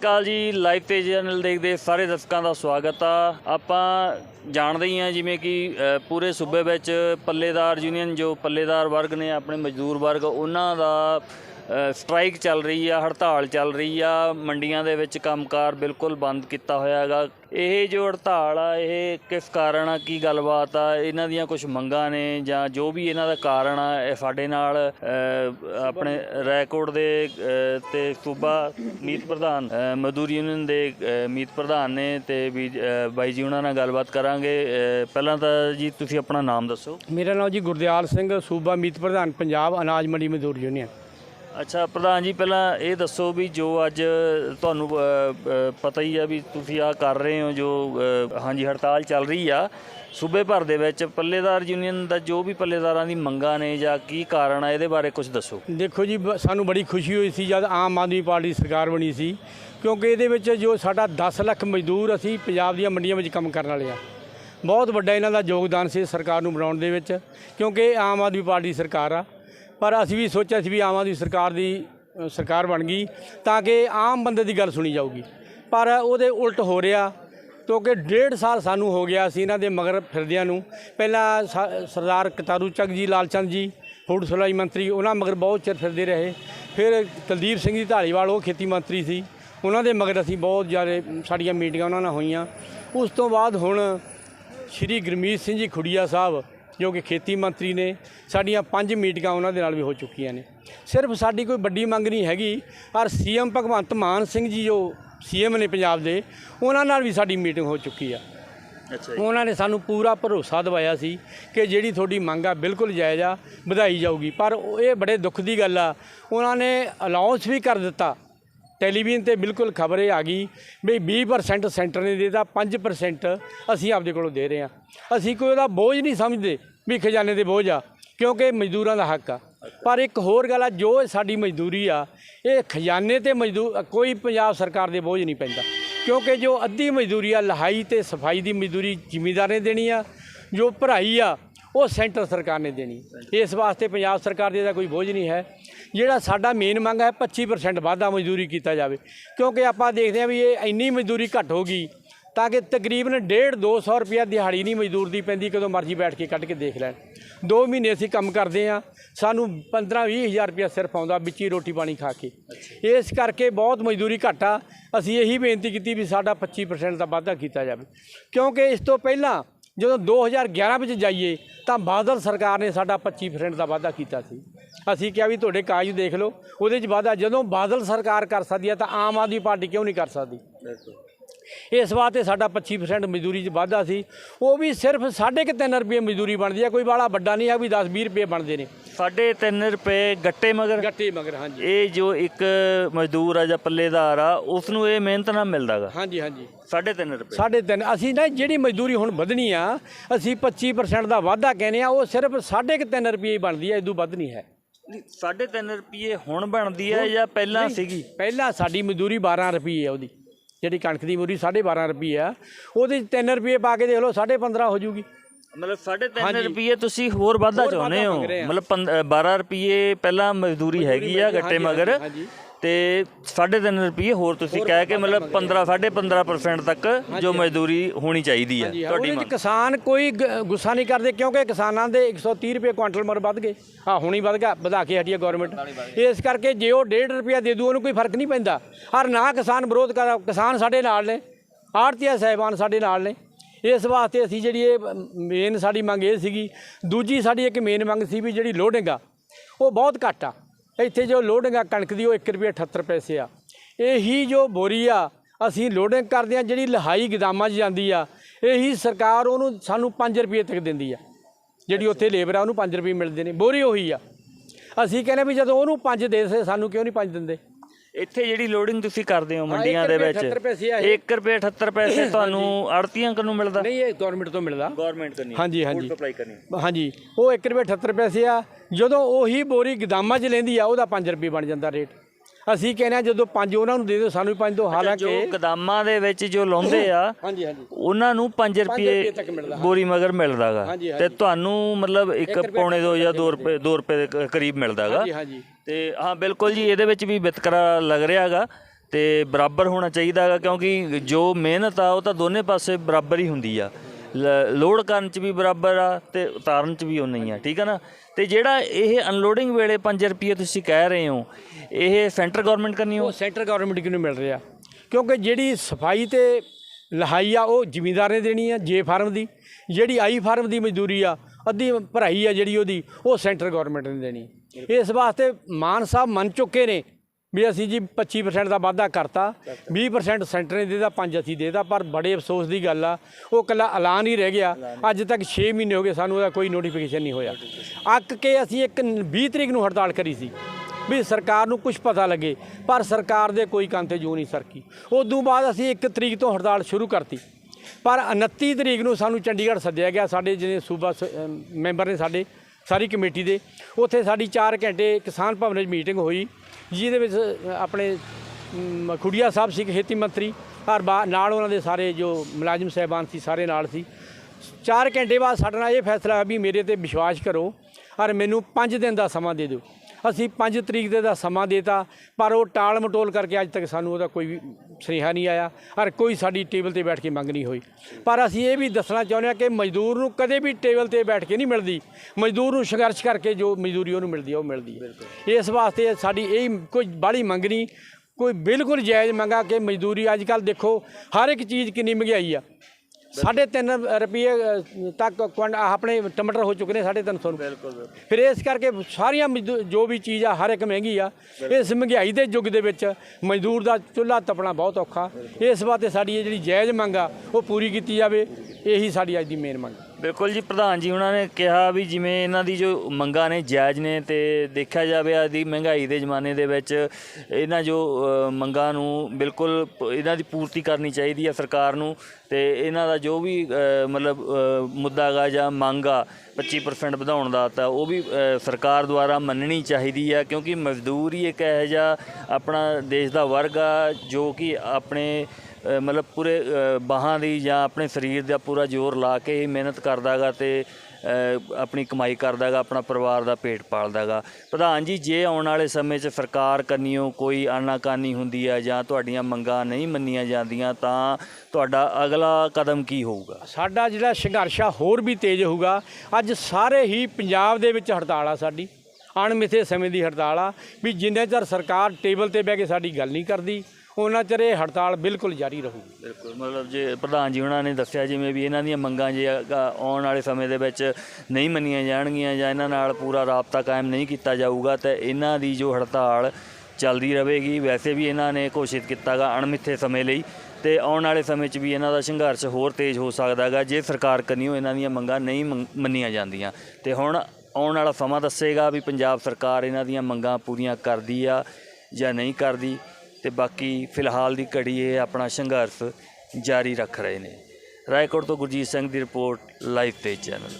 ਕਾਲ ਜੀ ਲਾਈਵ ਤੇ ਚੈਨਲ ਦੇਖਦੇ ਸਾਰੇ ਦਰਸ਼ਕਾਂ ਦਾ ਸਵਾਗਤ ਆ। ਆਪਾਂ ਜਾਣਦੇ ਹੀ ਆ ਜਿਵੇਂ ਕਿ ਪੂਰੇ ਸੂਬੇ ਵਿੱਚ ਪੱਲੇਦਾਰ ਯੂਨੀਅਨ ਜੋ ਪੱਲੇਦਾਰ ਵਰਗ ਨੇ, ਆਪਣੇ ਮਜ਼ਦੂਰ ਵਰਗ, ਉਹਨਾਂ ਦਾ ਸਟ੍ਰਾਈਕ ਚੱਲ ਰਹੀ ਆ ਹੜਤਾਲ ਚੱਲ ਰਹੀ ਆ ਮੰਡੀਆਂ ਦੇ ਵਿੱਚ ਕੰਮਕਾਰ ਬਿਲਕੁਲ ਬੰਦ ਕੀਤਾ ਹੋਇਆ ਹੈਗਾ। ਇਹ ਜੋ ਹੜਤਾਲ ਆ ਇਹ ਕਿਸ ਕਾਰਨ ਆ ਕੀ ਗੱਲਬਾਤ ਆ ਇਹਨਾਂ ਦੀਆਂ ਕੁਝ ਮੰਗਾਂ ਨੇ ਜਾਂ ਜੋ ਵੀ ਇਹਨਾਂ ਦਾ ਕਾਰਨ ਆ ਇਹ ਸਾਡੇ ਨਾਲ ਆਪਣੇ ਰੈਕੋਰਡ ਦੇ ਅ, ਤੇ ਸੂਬਾ ਮੀਤ ਪ੍ਰਧਾਨ ਮਜ਼ਦੂਰ ਯੂਨੀਅਨ ਦੇ ਮੀਤ ਪ੍ਰਧਾਨ ਨੇ ਤੇ ਵੀ ਬਾਈ ਜੀ ਉਹਨਾਂ ਨਾਲ ਗੱਲਬਾਤ ਕਰਾਂਗੇ। ਪਹਿਲਾਂ ਤਾਂ ਜੀ ਤੁਸੀਂ ਆਪਣਾ ਨਾਮ ਦੱਸੋ। ਮੇਰਾ ਨਾਮ ਜੀ ਗੁਰਦਿਆਲ ਸਿੰਘ ਸੂਬਾ ਮੀਤ ਪ੍ਰਧਾਨ ਪੰਜਾਬ ਅਨਾਜ ਮੰਡੀ ਮਜ਼ਦੂਰ ਯੂਨੀਅਨ। ਅੱਛਾ, ਪ੍ਰਧਾਨ ਜੀ, ਪਹਿਲਾਂ ਇਹ ਦੱਸੋ ਵੀ ਜੋ ਅੱਜ ਤੁਹਾਨੂੰ ਪਤਾ ਹੀ ਆ ਵੀ ਤੁਸੀਂ ਆ ਕਰ ਰਹੇ ਹੋ, ਜੋ ਹਾਂਜੀ, ਹੜਤਾਲ ਚੱਲ ਰਹੀ ਆ, ਸੂਬੇ ਭਰ ਦੇ ਵਿੱਚ ਪੱਲੇਦਾਰ ਯੂਨੀਅਨ ਦਾ ਜੋ ਵੀ ਪੱਲੇਦਾਰਾਂ ਦੀ ਮੰਗਾਂ ਨੇ ਜਾਂ ਕੀ ਕਾਰਨ ਆ, ਇਹਦੇ ਬਾਰੇ ਕੁਝ ਦੱਸੋ। ਦੇਖੋ ਜੀ, ਬ- ਸਾਨੂੰ ਬੜੀ ਖੁਸ਼ੀ ਹੋਈ ਸੀ ਜਦ ਆਮ ਆਦਮੀ ਪਾਰਟੀ ਸਰਕਾਰ ਬਣੀ ਸੀ, ਕਿਉਂਕਿ ਇਹਦੇ ਵਿੱਚ ਜੋ ਸਾਡਾ 10 ਲੱਖ ਮਜ਼ਦੂਰ ਅਸੀਂ ਪੰਜਾਬ ਦੀਆਂ ਮੰਡੀਆਂ ਵਿੱਚ ਕੰਮ ਕਰਨ ਵਾਲੇ ਆ। ਬਹੁਤ ਵੱਡਾ ਇਹਨਾਂ ਦਾ ਯੋਗਦਾਨ ਸੀ ਸਰਕਾਰ ਨੂੰ ਬਣਾਉਣ ਦੇ ਵਿੱਚ, ਕਿਉਂਕਿ ਇਹ ਆਮ ਆਦਮੀ ਪਾਰਟੀ ਸਰਕਾਰ ਆ। ਪਰ ਅਸੀਂ ਵੀ ਸੋਚਿਆ ਸੀ ਵੀ ਆਮ ਆਦਮੀ ਸਰਕਾਰ ਦੀ ਸਰਕਾਰ ਬਣ ਗਈ ਤਾਂ ਕਿ ਆਮ ਬੰਦੇ ਦੀ ਗੱਲ ਸੁਣੀ ਜਾਊਗੀ। ਪਰ ਉਹਦੇ ਉਲਟ ਹੋ ਰਿਹਾ ਕਿਉਂਕਿ ਡੇਢ ਸਾਲ ਸਾਨੂੰ ਹੋ ਗਿਆ ਸੀ ਇਹਨਾਂ ਦੇ ਮਗਰ ਫਿਰਦਿਆਂ ਨੂੰ। ਪਹਿਲਾਂ ਸਾ- ਸਰਦਾਰ ਕਤਾਰੂ ਚੱਕ ਜੀ ਲਾਲਚੰਦ ਜੀ, ਫੂਡ ਸਪਲਾਈ ਮੰਤਰੀ ਉਹਨਾਂ ਮਗਰ ਬਹੁਤ ਚਿਰ ਫਿਰਦੇ ਰਹੇ। ਫਿਰ ਕੁਲਦੀਪ ਸਿੰਘ ਜੀ ਧਾਲੀਵਾਲ, ਉਹ ਖੇਤੀ ਮੰਤਰੀ ਸੀ। ਉਹਨਾਂ ਦੇ ਮਗਰ ਅਸੀਂ ਬਹੁਤ ਜ਼ਿਆਦਾ ਸਾਡੀਆਂ ਮੀਟਿੰਗਾਂ ਉਹਨਾਂ ਨਾਲ ਹੋਈਆਂ। ਉਸ ਤੋਂ ਬਾਅਦ ਹੁਣ ਸ਼੍ਰੀ ਗੁਰਮੀਤ ਸਿੰਘ ਜੀ ਖੁੜੀਆ ਸਾਹਿਬ ਜੋ ਕਿ ਖੇਤੀ ਮੰਤਰੀ ਨੇ ਸਾਡੀਆਂ ਪੰਜ ਮੀਟਿੰਗਾਂ ਉਹਨਾਂ ਦੇ ਨਾਲ ਵੀ ਹੋ ਚੁੱਕੀਆਂ ਨੇ। ਸਿਰਫ ਸਾਡੀ ਕੋਈ ਵੱਡੀ ਮੰਗ ਨਹੀਂ ਹੈਗੀ ਪਰ ਸੀਐਮ ਭਗਵੰਤ ਮਾਨ ਸਿੰਘ ਜੀ ਜੋ ਸੀਐਮ ਨੇ ਪੰਜਾਬ ਦੇ ਉਹਨਾਂ ਨਾਲ ਵੀ ਸਾਡੀ ਮੀਟਿੰਗ ਹੋ ਚੁੱਕੀ ਆ। ਅੱਛਾ ਉਹਨਾਂ ਨੇ ਸਾਨੂੰ ਪੂਰਾ ਭਰੋਸਾ ਦਿਵਾਇਆ ਸੀ ਕਿ ਜਿਹੜੀ ਤੁਹਾਡੀ ਮੰਗ ਆ ਬਿਲਕੁਲ ਜਾਇਜ਼ ਆ ਵਧਾਈ ਜਾਊਗੀ। ਪਰ ਇਹ ਬੜੇ ਦੁੱਖ ਦੀ ਗੱਲ ਆ ਉਹਨਾਂ ਨੇ ਅਲਾਉਂਸ ਵੀ ਕਰ ਦਿੱਤਾ। ਟੈਲੀਵਿਜ਼ਨ ਤੇ ਬਿਲਕੁਲ ਖਬਰ ਇਹ ਆ ਗਈ ਵੀ 20% ਸੈਂਟਰ ਨੇ ਦੇਤਾ 5% ਅਸੀਂ ਆਪਦੇ ਕੋਲੋਂ ਦੇ ਰਹੇ ਹਾਂ। ਅਸੀਂ ਕੋਈ ਉਹਦਾ ਬੋਝ ਨਹੀਂ ਸਮਝਦੇ ਵੀ ਖਜ਼ਾਨੇ ਦੇ ਬੋਝ ਆ, ਕਿਉਂਕਿ ਮਜ਼ਦੂਰਾਂ ਦਾ ਹੱਕ ਆ। ਪਰ ਇੱਕ ਹੋਰ ਗੱਲ ਆ, ਜੋ ਸਾਡੀ ਮਜ਼ਦੂਰੀ ਆ, ਇਹ ਖਜ਼ਾਨੇ ਤੇ ਮਜ਼ਦੂਰ ਕੋਈ ਪੰਜਾਬ ਸਰਕਾਰ ਦੇ ਬੋਝ ਨਹੀਂ ਪੈਂਦਾ। ਕਿਉਂਕਿ ਜੋ ਅੱਧੀ ਮਜ਼ਦੂਰੀ ਆ, ਲਹਾਈ ਤੇ ਸਫ਼ਾਈ ਦੀ ਮਜ਼ਦੂਰੀ ਜ਼ਿਮੀਂਦਾਰ ਨੇ ਦੇਣੀ ਆ, ਜੋ ਭਰਾਈ ਆ, ਉਹ ਸੈਂਟਰ ਸਰਕਾਰ ਨੇ ਦੇਣੀ। ਇਸ ਵਾਸਤੇ ਪੰਜਾਬ ਸਰਕਾਰ ਦੇ ਦਾ ਕੋਈ ਬੋਝ ਨਹੀਂ ਹੈ। ਜਿਹੜਾ ਸਾਡਾ ਮੇਨ ਮੰਗ ਹੈ 25% ਵਾਧਾ ਮਜ਼ਦੂਰੀ ਕੀਤਾ ਜਾਵੇ। ਕਿਉਂਕਿ ਆਪਾਂ ਦੇਖਦੇ ਹਾਂ ਵੀ ਇਹ ਇੰਨੀ ਮਜ਼ਦੂਰੀ ਘੱਟ ਹੋ ਗਈ ਤਾਂ ਕਿ ਤਕਰੀਬਨ 1.5 200 ਰੁਪਿਆ ਦਿਹਾੜੀ ਨਹੀਂ ਮਜ਼ਦੂਰ ਦੀ ਪੈਂਦੀ ਕਦੋਂ ਮਰਜ਼ੀ ਬੈਠ ਕੇ ਕੱਢ ਕੇ ਦੇਖ ਲੈਣ। 2 ਮਹੀਨੇ ਅਸੀਂ ਕੰਮ ਕਰਦੇ ਆ ਸਾਨੂੰ 15 20 ਹਜ਼ਾਰ ਰੁਪਿਆ ਸਿਰਫ ਆਉਂਦਾ ਵਿੱਚ ਹੀ ਰੋਟੀ ਪਾਣੀ ਖਾ ਕੇ। ਇਸ ਕਰਕੇ ਬਹੁਤ ਮਜ਼ਦੂਰੀ ਘੱਟ ਅਸੀਂ ਇਹੀ ਬੇਨਤੀ ਕੀਤੀ ਵੀ ਸਾਡਾ 25% ਦਾ ਵਾਧਾ ਕੀਤਾ ਜਾਵੇ। ਕਿਉਂਕਿ ਇਸ ਤੋਂ ਪਹਿਲਾਂ ਜਦੋਂ 2011 ਵਿੱਚ ਜਾਈਏ ਤਾਂ ਬਾਦਲ ਸਰਕਾਰ ਨੇ ਸਾਡਾ 25% ਦਾ ਵਾਧਾ ਕੀਤਾ ਸੀ। ਅਸੀਂ ਕਿਹਾ ਵੀ ਤੁਹਾਡੇ ਕਾਗਜ਼ ਦੇਖ ਲਓ ਉਹਦੇ 'ਚ ਵਾਧਾ ਜਦੋਂ ਬਾਦਲ ਸਰਕਾਰ ਕਰ ਸਕਦੀ ਹੈ ਤਾਂ ਆਮ ਆਦਮੀ ਪਾਰਟੀ ਕਿਉਂ ਨਹੀਂ ਕਰ ਸਕਦੀ? ਇਸ ਵਾਸਤੇ ਸਾਡਾ 25% ਮਜ਼ਦੂਰੀ 'ਚ ਵਾਧਾ ਸੀ। ਉਹ ਵੀ ਸਿਰਫ 3.5 ਰੁਪਏ ਮਜ਼ਦੂਰੀ ਬਣਦੀ ਹੈ ਕੋਈ ਬਾਲਾ ਵੱਡਾ ਨਹੀਂ ਹੈ ਵੀ 10 20 ਰੁਪਏ ਬਣਦੇ ਨੇ। ਸਾਢੇ 3 ਰੁਪਏ ਗੱਟੇ ਮਗਰ? ਗੱਟੇ ਮਗਰ ਹਾਂਜੀ। ਇਹ ਜੋ ਇੱਕ ਮਜ਼ਦੂਰ ਆ ਜਾਂ ਪੱਲੇਦਾਰ ਆ ਉਸ ਨੂੰ ਇਹ ਮਿਹਨਤ ਨਾਲ ਮਿਲਦਾਗਾ? ਹਾਂਜੀ ਹਾਂਜੀ। ਸਾਢੇ 3 ਰੁਪਏ। ਸਾਢੇ ਤਿੰਨ। ਅਸੀਂ ਨਾ ਜਿਹੜੀ ਮਜ਼ਦੂਰੀ ਹੁਣ ਵਧਣੀ ਆ ਅਸੀਂ 25% ਦਾ ਵਾਧਾ ਕਹਿੰਦੇ ਆ ਉਹ ਸਿਰਫ 3.5 ਰੁਪਏ ਹੀ ਬਣਦੀ ਹੈ ਇਦੋਂ ਵੱਧ ਨਹੀਂ ਹੈ। ਸਾਢੇ 3 ਰੁਪਏ ਹੁਣ ਬਣਦੀ ਹੈ ਜਾਂ ਪਹਿਲਾਂ ਸੀਗੀ? ਪਹਿਲਾਂ ਸਾਡੀ ਮਜ਼ਦੂਰੀ 12 ਰੁਪਏ ਹੈ ਉਹਦੀ। ਜਿਹੜੀ ਕਣਕ ਦੀ ਮਜ਼ਦੂਰੀ 12.5 ਰੁਪਏ ਆ। ਉਹਦੇ 'ਚ 3 ਰੁਪਏ ਪਾ ਕੇ ਦੇਖ ਲਓ 15.5 ਹੋ ਜੂਗੀ। ਮਤਲਬ ਸਾਢੇ 3 ਰੁਪਏ ਤੁਸੀਂ ਹੋਰ ਵਾਧਾ ਚਾਹੁੰਦੇ ਹੋ? ਮਤਲਬ ਪੰਦ- ਅ, 12 ਰੁਪਏ ਪਹਿਲਾਂ ਮਜ਼ਦੂਰੀ ਹੈਗੀ ਆ ਗੱਟੇ ਮਗਰ। ਤੇ ਸਾਢੇ 3 ਰੁਪਏ ਹੋਰ ਤੁਸੀਂ ਕਹਿ ਕੇ ਮਤਲਬ 15 15.5% ਤੱਕ ਜੋ ਮਜ਼ਦੂਰੀ ਹੋਣੀ ਚਾਹੀਦੀ ਹੈ ਤੁਹਾਡੀ ਮੰਗ। ਕਿਸਾਨ ਕੋਈ ਗੁੱਸਾ ਨਹੀਂ ਕਰਦੇ ਕਿਉਂਕਿ ਕਿਸਾਨਾਂ ਦੇ 130 ਰੁਪਏ ਕੁਆਂਟਲ ਮਰ ਵੱਧ ਗਏ। ਹਾਂ ਹੁਣੀ ਵੱਧ ਗਿਆ ਵਧਾ ਕੇ ਹਟੀ ਹੈ ਗਵਰਨਮੈਂਟ ਇਸ ਕਰਕੇ ਜੇ ਉਹ 1.5 ਰੁਪਿਆ ਦੇ ਦੂ ਉਹਨੂੰ ਕੋਈ ਫ਼ਰਕ ਨਹੀਂ ਪੈਂਦਾ। ਹਰ ਨਾ ਕਿਸਾਨ ਵਿਰੋਧ ਕਰ ਕਿਸਾਨ ਸਾਡੇ ਨਾਲ ਨੇ ਆੜਤੀਆ ਸਾਹਿਬਾਨ ਸਾਡੇ ਨਾਲ ਨੇ। ਇਸ ਵਾਸਤੇ ਅਸੀਂ ਜਿਹੜੀ ਇਹ ਮੇਨ ਸਾਡੀ ਮੰਗ ਇਹ ਸੀਗੀ। ਦੂਜੀ ਸਾਡੀ ਇੱਕ ਮੇਨ ਮੰਗ ਸੀ ਵੀ ਜਿਹੜੀ ਲੋਡਿੰਗ ਆ ਉਹ ਬਹੁਤ ਘੱਟ ਆ। ਇੱਥੇ ਜੋ ਲੋਡਿੰਗ ਆ ਕਣਕ ਦੀ ਉਹ 1 ਰੁਪਏ 78 ਪੈਸੇ ਆ। ਇਹੀ ਜੋ ਬੋਰੀ ਆ ਅਸੀਂ ਲੋਡਿੰਗ ਕਰਦੇ ਆ ਜਿਹੜੀ ਲਹਾਈ ਗਦਾਮਾਂ 'ਚ ਜਾਂਦੀ ਆ ਇਹੀ ਸਰਕਾਰ ਉਹਨੂੰ ਸਾਨੂੰ 5 ਰੁਪਏ ਤੱਕ ਦਿੰਦੀ ਆ। ਜਿਹੜੀ ਉੱਥੇ ਲੇਬਰ ਆ ਉਹਨੂੰ 5 ਰੁਪਏ ਮਿਲਦੇ ਨੇ ਬੋਰੀ ਉਹੀ ਆ। ਅਸੀਂ ਕਹਿੰਦੇ ਵੀ ਜਦੋਂ ਉਹਨੂੰ 5 ਦੇ ਸਾਨੂੰ ਕਿਉਂ ਨਹੀਂ 5 ਦਿੰਦੇ? ਇੱਥੇ ਜਿਹੜੀ ਲੋਡਿੰਗ ਤੁਸੀਂ ਕਰਦੇ ਹੋ ਮੰਡੀਆਂ ਦੇ ਰੁਪਏ ਵਿੱਚ? 78 ਪੈਸੇ ਆ ਇਹ। 1 ਰੁਪਏ 78 ਪੈਸੇ ਤੁਹਾਨੂੰ ਆੜਤੀਆਂ ਨੂੰ ਮਿਲਦਾ? ਨਹੀਂ ਇਹ ਗਵਰਨਮੈਂਟ ਤੋਂ ਮਿਲਦਾ। ਗਵਰਨਮੈਂਟ ਕਰਨੀ ਹਾਂਜੀ ਹਾਂਜੀ। ਸਪਲਾਈ ਕਰਨੀ। ਹਾਂਜੀ ਉਹ 1 ਰੁਪਏ 78 ਪੈਸੇ ਆ। ਜਦੋਂ ਉਹੀ ਬੋਰੀ ਗਦਾਮਾਂ 'ਚ ਲੈਂਦੀ ਆ ਉਹਦਾ 5 ਰੁਪਏ ਬਣ ਜਾਂਦਾ ਰੇਟ ਅਸੀਂ ਕਹਿੰਦੇ ਆ ਜਦੋਂ 5 ਉਹਨਾਂ ਨੂੰ ਦੇ ਦਿਓ ਸਾਨੂੰ ਵੀ 5 ਦਿਓ ਜੋ ਹਾਲਾਂਕਿ ਗਦਾਮਾਂ ਦੇ ਵਿੱਚ ਜੋ ਲਾਉਂਦੇ ਆ ਹਾਂਜੀ ਹਾਂਜੀ। ਉਹਨਾਂ ਨੂੰ 5 ਰੁਪਏ ਰੁਪਏ ਤੱਕ ਮਿਲਦਾ, ਬੋਰੀ ਮਗਰ ਮਿਲਦਾਗਾ। ਹਾਂਜੀ, ਤੇ ਤੁਹਾਨੂੰ ਮਤਲਬ ਇੱਕ ਪੌਣੇ ਦੋ ਜਾਂ 2 ਰੁਪਏ 2 ਰੁਪਏ ਦੇ ਕ- ਕਰੀਬ ਮਿਲਦਾਗਾ। ਹਾਂਜੀ ਹਾਂਜੀ। ਤੇ ਹਾਂ ਬਿਲਕੁਲ ਜੀ ਇਹਦੇ ਵਿੱਚ ਵੀ ਵਿਤਕਰਾ ਲੱਗ ਰਿਹਾਗਾ। ਤੇ ਬਰਾਬਰ ਹੋਣਾ ਚਾਹੀਦਾ ਹੈਗਾ ਕਿਉਂਕਿ ਜੋ ਮਿਹਨਤ ਆ ਉਹ ਤਾਂ ਦੋਨੇ ਪਾਸੇ ਬਰਾਬਰ ਹੀ ਹੁੰਦੀ ਆ। ਲੋਡ ਕਰਨ ਚ ਵੀ ਬਰਾਬਰ ਆ ਤੇ ਉਤਾਰਨ ਚ ਵੀ ਉਨਾ ਹੀ ਆ, ਠੀਕ ਆ ਨਾ? ਤੇ ਜਿਹੜਾ ਇਹ ਅਨਲੋਡਿੰਗ ਵੇਲੇ 5 ਰੁਪਏ ਤੁਸੀਂ ਕਹਿ ਰਹੇ ਹੋ, ਇਹ ਸੈਂਟਰ ਗਵਰਨਮੈਂਟ ਕਰਨੀ ਹੋ ਉਹ ਸੈਂਟਰ ਗਵਰਨਮੈਂਟ ਨੂੰ ਮਿਲ ਰਿਹਾ? ਕਿਉਂਕਿ ਜਿਹੜੀ ਸਫ਼ਾਈ ਤੇ ਲਹਾਈ ਆ, ਉਹ ਜ਼ਿਮੀਂਦਾਰ ਨੇ ਦੇਣੀ ਆ, ਜੇ ਫਾਰਮ ਦੀ। ਜਿਹੜੀ ਆਈ ਫਾਰਮ ਦੀ ਮਜ਼ਦੂਰੀ ਆ, ਅੱਧੀ ਭਰਾਈ ਆ ਜਿਹੜੀ ਉਹਦੀ, ਉਹ ਸੈਂਟਰ ਗਵਰਨਮੈਂਟ ਨੇ ਦੇਣੀ। ਇਸ ਵਾਸਤੇ ਮਾਨ ਸਾਹਿਬ ਮੰਨ ਚੁੱਕੇ ਨੇ ਵੀ ਅਸੀਂ ਜੀ 25% ਦਾ ਵਾਅਦਾ ਕਰਤਾ 20% ਸੈਂਟਰ ਨੇ ਦੇਦਾ 5 ਅਸੀਂ ਦੇਦਾ ਪਰ ਬੜੇ ਅਫਸੋਸ ਦੀ ਗੱਲ ਆ, ਉਹ ਕੱਲਾ ਐਲਾਨ ਹੀ ਰਹਿ ਗਿਆ, ਅੱਜ ਤੱਕ 6 ਮਹੀਨੇ ਹੋ ਗਏ ਸਾਨੂੰ ਉਹਦਾ ਕੋਈ ਨੋਟੀਫਿਕੇਸ਼ਨ ਨਹੀਂ ਹੋਇਆ। ਅੱਕ ਕੇ ਅਸੀਂ ਇੱਕ 20 ਤਰੀਕ ਨੂੰ ਹੜਤਾਲ ਕਰੀ ਸੀ, ਵੀ ਸਰਕਾਰ ਨੂੰ ਕੁਝ ਪਤਾ ਲੱਗੇ, ਪਰ ਸਰਕਾਰ ਦੇ ਕੋਈ ਕੰਨ ਤੇ ਜੂ ਨਹੀਂ ਸਰਕੀ। ਉਦੋਂ ਬਾਅਦ ਅਸੀਂ 1 ਤਰੀਕ ਤੋਂ ਹੜਤਾਲ ਸ਼ੁਰੂ ਕਰਤੀ, ਪਰ 29 ਤਰੀਕ ਨੂੰ ਸਾਨੂੰ ਚੰਡੀਗੜ੍ਹ ਸੱਦਿਆ ਗਿਆ, ਸਾਡੇ ਜਿਹੜੇ ਸੂਬਾ ਸ- ਮੈਂਬਰ ਨੇ ਸਾਡੇ ਸਾਰੀ ਕਮੇਟੀ ਦੇ। ਉੱਥੇ ਸਾਡੀ 4 ਘੰਟੇ ਕਿਸਾਨ ਭਵਨ 'ਚ ਮੀਟਿੰਗ ਹੋਈ, ਜਿਹਦੇ ਵਿੱਚ ਆਪਣੇ ਖੁੜੀਆ ਸਾਹਿਬ ਸੀ, ਖੇਤੀ ਮੰਤਰੀ, ਔਰ ਬਾ- ਨਾਲ ਉਹਨਾਂ ਦੇ ਸਾਰੇ ਜੋ ਮੁਲਾਜ਼ਮ ਸਹਿਬਾਨ ਸੀ, ਸਾਰੇ ਨਾਲ ਸੀ। 4 ਘੰਟੇ ਬਾਅਦ ਸਾਡੇ ਨਾਲ ਇਹ ਫੈਸਲਾ ਹੋਇਆ ਵੀ ਮੇਰੇ ਤੇ ਵਿਸ਼ਵਾਸ ਕਰੋ, ਔਰ ਮੈਨੂੰ 5 ਦਿਨ ਦਾ ਸਮਾਂ ਦੇ ਦਿਓ। ਅਸੀਂ 5 ਤਰੀਕ ਦੇ ਦਾ ਸਮਾਂ ਦੇਤਾ ਪਰ ਉਹ ਟਾਲ ਮਟੋਲ ਕਰਕੇ ਅੱਜ ਤੱਕ ਸਾਨੂੰ ਉਹਦਾ ਕੋਈ ਵੀ ਸੁਨੇਹਾ ਨਹੀਂ ਆਇਆ ਔਰ ਕੋਈ ਸਾਡੀ ਟੇਬਲ ਤੇ ਬੈਠ ਕੇ ਮੰਗ ਨਹੀਂ ਹੋਈ। ਪਰ ਅਸੀਂ ਇਹ ਵੀ ਦੱਸਣਾ ਚਾਹੁੰਦੇ ਹਾਂ ਕਿ ਮਜ਼ਦੂਰ ਨੂੰ ਕਦੇ ਵੀ ਟੇਬਲ ਤੇ ਬੈਠ ਕੇ ਨਹੀਂ ਮਿਲਦੀ। ਮਜ਼ਦੂਰ ਨੂੰ ਸੰਘਰਸ਼ ਕਰਕੇ ਜੋ ਮਜ਼ਦੂਰੀ ਉਹਨੂੰ ਮਿਲਦੀ ਹੈ ਉਹ ਮਿਲਦੀ ਹੈ ਇਸ ਵਾਸਤੇ ਸਾਡੀ ਇਹ ਕੋਈ ਬਾਹਲੀ ਮੰਗ ਨਹੀਂ ਕੋਈ ਬਿਲਕੁਲ ਜਾਇਜ਼ ਮੰਗਾ ਕਿ ਮਜ਼ਦੂਰੀ ਅੱਜ ਕੱਲ ਦੇਖੋ ਹਰ ਇੱਕ ਚੀਜ਼ ਕਿੰਨੀ ਮਹਿੰਗਾਈ ਆ। ਸਾਢੇ ਤਿੰਨ ਰੁਪਏ ਅ, ਤੱਕ ਆਹ ਆਪਣੇ ਟਮਾਟਰ ਹੋ ਚੁੱਕੇ ਨੇ ਸਾਢੇ ਤਿੰਨ ਸੌ ਰੁਪਏ ਫਿਰ ਇਸ ਕਰਕੇ ਸਾਰੀਆਂ ਜੋ ਵੀ ਚੀਜ਼ ਆ ਹਰ ਇੱਕ ਮਹਿੰਗੀ ਆ। ਇਸ ਮਹਿੰਗਾਈ ਦੇ ਯੁੱਗ ਦੇ ਵਿੱਚ ਮਜ਼ਦੂਰ ਦਾ ਚੁੱਲ੍ਹਾ ਤਪਣਾ ਬਹੁਤ ਔਖਾ। ਇਸ ਵਾਸਤੇ ਸਾਡੀ ਇਹ ਜਿਹੜੀ ਜਾਇਜ਼ ਮੰਗ ਆ ਉਹ ਪੂਰੀ ਕੀਤੀ ਜਾਵੇ। ਇਹੀ ਸਾਡੀ ਅੱਜ ਦੀ ਮੇਨ ਮੰਗ। ਬਿਲਕੁਲ ਜੀ ਪ੍ਰਧਾਨ ਜੀ ਉਹਨਾਂ ਨੇ ਕਿਹਾ ਵੀ ਜਿਵੇਂ ਇਹਨਾਂ ਦੀ ਜੋ ਮੰਗਾਂ ਨੇ ਜਾਇਜ਼ ਨੇ ਤੇ ਦੇਖਿਆ ਜਾਵੇ ਅੱਜ ਦੀ ਮਹਿੰਗਾਈ ਦੇ ਜ਼ਮਾਨੇ ਦੇ ਵਿੱਚ ਇਹਨਾਂ ਜੋ ਮੰਗਾਂ ਨੂੰ ਬਿਲਕੁਲ ਇਹਨਾਂ ਦੀ ਪੂਰਤੀ ਕਰਨੀ ਚਾਹੀਦੀ ਹੈ ਸਰਕਾਰ ਨੂੰ ਤੇ ਇਹਨਾਂ ਦਾ ਜੋ ਵੀ ਮਤਲਬ ਅ, ਮੁੱਦਾ ਗਾ ਜਾਂ ਮੰਗ ਆ 25% ਵਧਾਉਣ ਦਾ ਤਾਂ ਉਹ ਵੀ ਸਰਕਾਰ ਦੁਆਰਾ ਮੰਨਣੀ ਚਾਹੀਦੀ ਆ ਕਿਉਂਕਿ ਮਜ਼ਦੂਰ ਹੀ ਇੱਕ ਇਹੋ ਜਿਹਾ ਆਪਣਾ ਦੇਸ਼ ਦਾ ਵਰਗ ਆ ਜੋ ਕਿ ਆਪਣੇ ਮਤਲਬ ਪੂਰੇ ਬਾਹਾਂ ਦੀ ਜਾਂ ਆਪਣੇ ਸਰੀਰ ਦਾ ਪੂਰਾ ਜ਼ੋਰ ਲਾ ਕੇ ਹੀ ਮਿਹਨਤ ਕਰਦਾਗਾ ਤੇ ਅ, ਆਪਣੀ ਕਮਾਈ ਕਰਦਾਗਾ ਆਪਣਾ ਪਰਿਵਾਰ ਦਾ ਪੇਟ ਪਾਲਦਾਗਾ। ਪ੍ਰਧਾਨ ਜੀ ਜੇ ਆਉਣ ਵਾਲੇ ਸਮੇਂ 'ਚ ਸਰਕਾਰ ਕੰਨਿਓ ਕੋਈ ਆਨਾਕਾਨੀ ਹੁੰਦੀ ਆ ਜਾਂ ਤੁਹਾਡੀਆਂ ਮੰਗਾਂ ਨਹੀਂ ਮੰਨੀਆਂ ਜਾਂਦੀਆਂ ਤਾਂ ਤੁਹਾਡਾ ਅਗਲਾ ਕਦਮ ਕੀ ਹੋਊਗਾ? ਸਾਡਾ ਜਿਹੜਾ ਸੰਘਰਸ਼ ਆ ਹੋਰ ਵੀ ਤੇਜ਼ ਹੋਊਗਾ। ਅੱਜ ਸਾਰੇ ਹੀ ਪੰਜਾਬ ਦੇ ਵਿੱਚ ਹੜਤਾਲ ਆ ਸਾਡੀ। ਅਣਮਿੱਥੇ ਸਮੇਂ ਦੀ ਹੜਤਾਲ ਆ ਵੀ ਜਿੰਨੇ ਚਿਰ ਸਰਕਾਰ ਟੇਬਲ ਤੇ ਬਹਿ ਕੇ ਸਾਡੀ ਗੱਲ ਨਹੀਂ ਕਰਦੀ ਉਹਨਾਂ ਚਿਰ ਇਹ ਹੜਤਾਲ ਬਿਲਕੁਲ ਜਾਰੀ ਰਹੂਗੀ। ਬਿਲਕੁਲ, ਮਤਲਬ ਜੇ ਪ੍ਰਧਾਨ ਜੀ ਉਹਨਾਂ ਨੇ ਦੱਸਿਆ ਜਿਵੇਂ ਵੀ ਇਹਨਾਂ ਦੀਆਂ ਮੰਗਾਂ ਜੇ ਆਉਣ ਵਾਲੇ ਸਮੇਂ ਦੇ ਵਿੱਚ ਨਹੀਂ ਮੰਨੀਆਂ ਜਾਣਗੀਆਂ ਜਾਂ ਇਹਨਾਂ ਨਾਲ ਪੂਰਾ ਰਾਬਤਾ ਕਾਇਮ ਨਹੀਂ ਕੀਤਾ ਜਾਊਗਾ, ਤਾਂ ਇਹਨਾਂ ਦੀ ਜੋ ਹੜਤਾਲ ਚੱਲਦੀ ਰਹੇਗੀ, ਵੈਸੇ ਵੀ ਇਹਨਾਂ ਨੇ ਘੋਸ਼ਿਤ ਕੀਤਾਗਾ ਅਣਮਿੱਥੇ ਸਮੇਂ ਲਈ, ਤੇ ਆਉਣ ਵਾਲੇ ਸਮੇਂ 'ਚ ਵੀ ਇਹਨਾਂ ਦਾ ਸੰਘਰਸ਼ ਹੋਰ ਤੇਜ਼ ਹੋ ਸਕਦਾਗਾ, ਜੇ ਸਰਕਾਰ ਕੰਨਿਓ ਇਹਨਾਂ ਦੀਆਂ ਮੰਗਾਂ ਨਹੀਂ ਮੰਗ- ਮੰਨੀਆਂ ਜਾਂਦੀਆਂ। ਤੇ ਹੁਣ ਆਉਣ ਵਾਲਾ ਸਮਾਂ ਦੱਸੇਗਾ ਵੀ ਪੰਜਾਬ ਸਰਕਾਰ ਇਹਨਾਂ ਦੀਆਂ ਮੰਗਾਂ ਪੂਰੀਆਂ ਕਰਦੀ ਆ ਜਾਂ ਨਹੀਂ ਕਰਦੀ। ਤੇ ਬਾਕੀ ਫਿਲਹਾਲ ਦੀ ਘੜੀ ਇਹ ਆਪਣਾ ਸੰਘਰਸ਼ ਜਾਰੀ ਰੱਖ ਰਹੇ ਨੇ। ਰਾਏਕੋਟ ਤੋਂ ਗੁਰਜੀਤ ਸਿੰਘ ਦੀ ਰਿਪੋਰਟ, ਲਾਈਵ ਤੇ ਚੈਨਲ।